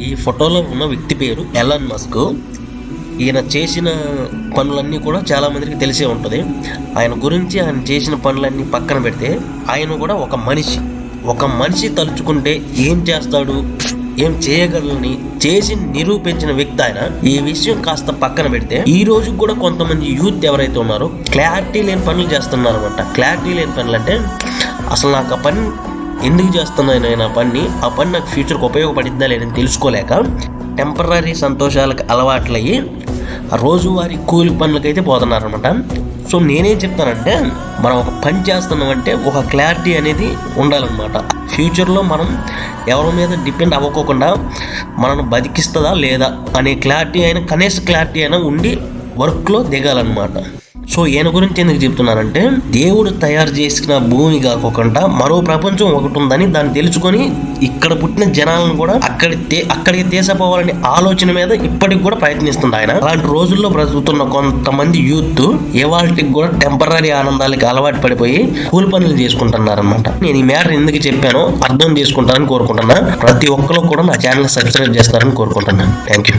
ఈ ఫోటోలో ఉన్న వ్యక్తి పేరు ఎలాన్ మస్క్. ఈయన చేసిన పనులన్నీ కూడా చాలా మందికి తెలిసే ఉంటుంది. ఆయన గురించి ఆయన చేసిన పనులన్నీ పక్కన పెడితే ఆయన కూడా ఒక మనిషి. ఒక మనిషి తలుచుకుంటే ఏం చేస్తాడు? ఏం చేయగలని? చేసి నిరూపించిన వ్యక్తి ఆయన. ఈ విషయం కాస్త పక్కన పెడితే ఈ రోజు కూడా కొంతమంది యూత్ ఎవరైతే ఉన్నారో క్లారిటీ లేని పనులు చేస్తున్నారు అనమాట క్లారిటీ లేని పనులు అంటే అసలు నాకు ఆ పని ఎందుకు చేస్తున్నాను నేను ఆ పని ఆ పని నాకు ఫ్యూచర్కి ఉపయోగపడిద్దా లేదని తెలుసుకోలేక టెంపరీ సంతోషాలకు అలవాట్లయ్యి రోజువారీ కూలి పనులకైతే పోతున్నారనమాట సో నేనేం చెప్తానంటే మనం ఒక పని చేస్తున్నామంటే ఒక క్లారిటీ అనేది ఉండాలన్నమాట. ఫ్యూచర్లో మనం ఎవరి మీద డిపెండ్ అవ్వకోకుండా మనను బతికిస్తుందా లేదా అనే క్లారిటీ అయినా కనీస క్లారిటీ అయినా ఉండి వర్క్లో దిగాలన్నమాట. సో ఈయన గురించి ఎందుకు చెప్తున్నానంటే దేవుడు తయారు చేసిన భూమి కాకోకుండా మరో ప్రపంచం ఒకటి ఉందని దాన్ని తెలుసుకొని ఇక్కడ పుట్టిన జనాలను కూడా అక్కడి అక్కడికి తీసపోవాలనే ఆలోచన మీద ఇప్పటికి కూడా ప్రయత్నిస్తుంది ఆయన. అలాంటి రోజుల్లో బ్రతుకుతున్న కొంతమంది యూత్ ఇవాళకి కూడా టెంపరీ ఆనందాలకి అలవాటు పడిపోయి కూలి పనులు చేసుకుంటున్నారనమాట నేను ఈ మ్యాటర్ ఎందుకు చెప్పానో అర్థం చేసుకుంటానని కోరుకుంటున్నా. ప్రతి ఒక్కరు కూడా నా ఛానల్ సబ్స్క్రైబ్ చేస్తారని కోరుకుంటున్నాను. Thank you